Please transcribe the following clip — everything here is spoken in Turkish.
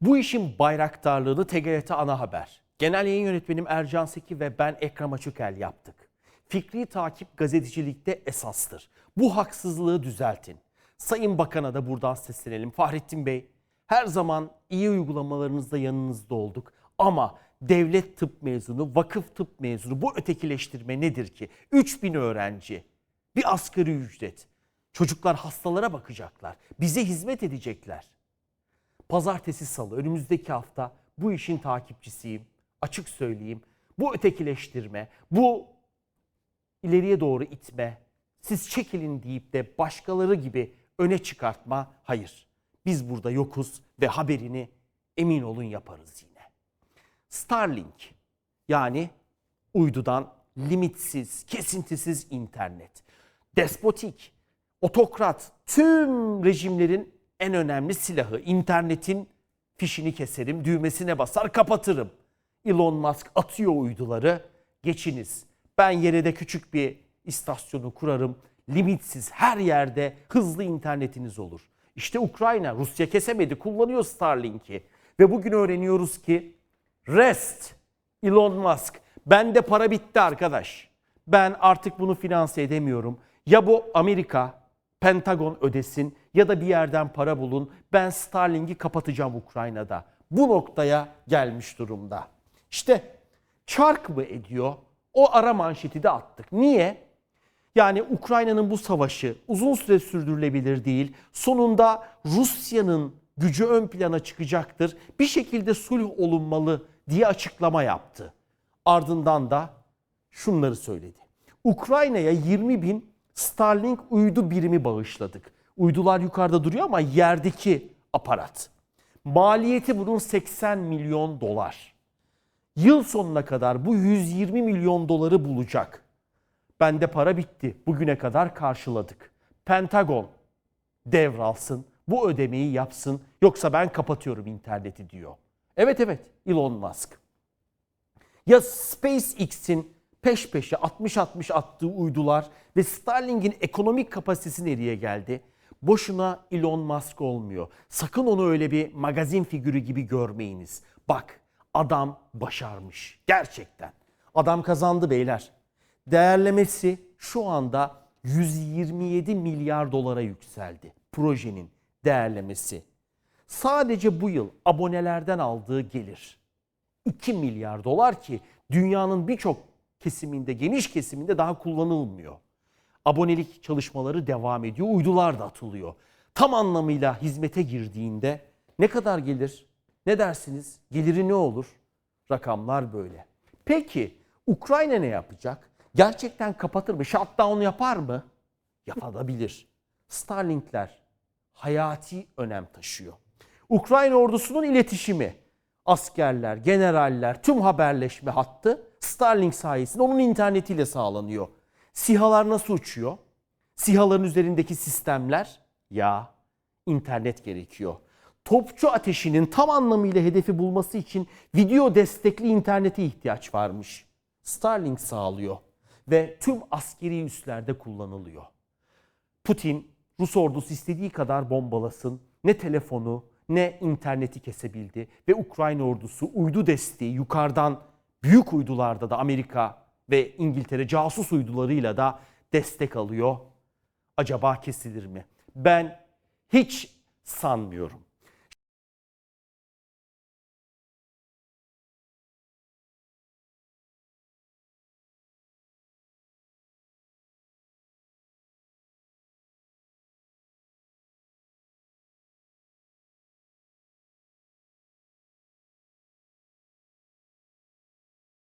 Bu işin bayraktarlığını TGRT Ana Haber, Genel Yayın Yönetmenim Ercan Seki ve ben Ekrem Açıkel yaptık. Fikri takip gazetecilikte esastır. Bu haksızlığı düzeltin. Sayın Bakan'a da buradan seslenelim. Fahrettin Bey, her zaman iyi uygulamalarınızda yanınızda olduk. Ama devlet tıp mezunu, vakıf tıp mezunu bu ötekileştirme nedir ki? 3000 öğrenci, bir asgari ücret. Çocuklar hastalara bakacaklar, bize hizmet edecekler. Pazartesi salı önümüzdeki hafta bu işin takipçisiyim. Açık söyleyeyim. Bu ötekileştirme, bu ileriye doğru itme, siz çekilin deyip de başkaları gibi öne çıkartma hayır. Biz burada yokuz ve haberini emin olun yaparız yine. Starlink yani uydudan limitsiz, kesintisiz internet. Despotik, otokrat, tüm rejimlerin en önemli silahı. internetin fişini keserim, düğmesine basar kapatırım. Elon Musk atıyor uyduları, geçiniz. Ben yere de küçük bir istasyonu kurarım. Limitsiz her yerde hızlı internetiniz olur. İşte Ukrayna, Rusya kesemedi, kullanıyor Starlink'i. Ve bugün öğreniyoruz ki Rest, Elon Musk. Bende para bitti arkadaş. Ben artık bunu finanse edemiyorum. Ya bu Amerika, Pentagon ödesin ya da bir yerden para bulun. Ben Starlink'i kapatacağım Ukrayna'da. Bu noktaya gelmiş durumda. İşte çark mı ediyor? O ara manşeti de attık. Niye? Yani Ukrayna'nın bu savaşı uzun süre sürdürülebilir değil. Sonunda Rusya'nın gücü ön plana çıkacaktır. Bir şekilde sulh olunmalı diye açıklama yaptı. Ardından da şunları söyledi. Ukrayna'ya 20 bin Starlink uydu birimi bağışladık. Uydular yukarıda duruyor ama yerdeki aparat. Maliyeti bunun 80 milyon dolar. Yıl sonuna kadar bu 120 milyon doları bulacak. Bende para bitti. Bugüne kadar karşıladık. Pentagon devralsın, bu ödemeyi yapsın yoksa ben kapatıyorum interneti diyor. Evet evet Elon Musk. Ya SpaceX'in peş peşe 60-60 attığı uydular ve Starlink'in ekonomik kapasitesi nereye geldi? Boşuna Elon Musk olmuyor. Sakın onu öyle bir magazin figürü gibi görmeyiniz. Bak adam başarmış gerçekten. Adam kazandı beyler. Değerlemesi şu anda 127 milyar dolara yükseldi. Projenin değerlemesi. Sadece bu yıl abonelerden aldığı gelir 2 milyar dolar ki dünyanın birçok kesiminde, geniş kesiminde daha kullanılmıyor. Abonelik çalışmaları devam ediyor, uydular da atılıyor. Tam anlamıyla hizmete girdiğinde ne kadar gelir? Ne dersiniz? Geliri ne olur? Rakamlar böyle. Peki Ukrayna ne yapacak? Gerçekten kapatır mı? Shutdown yapar mı? Yapabilir. Starlinkler hayati önem taşıyor. Ukrayna ordusunun iletişimi, askerler, generaller, tüm haberleşme hattı Starlink sayesinde onun internetiyle sağlanıyor. SİHA'lar nasıl uçuyor? SİHA'ların üzerindeki sistemler ya internet gerekiyor. Topçu ateşinin tam anlamıyla hedefi bulması için video destekli internete ihtiyaç varmış. Starlink sağlıyor ve tüm askeri üslerde kullanılıyor. Putin Rus ordusu istediği kadar bombalasın. Ne telefonu ne interneti kesebildi ve Ukrayna ordusu uydu desteği yukarıdan büyük uydularda da Amerika ve İngiltere casus uydularıyla da destek alıyor. Acaba kesilir mi? Ben hiç sanmıyorum.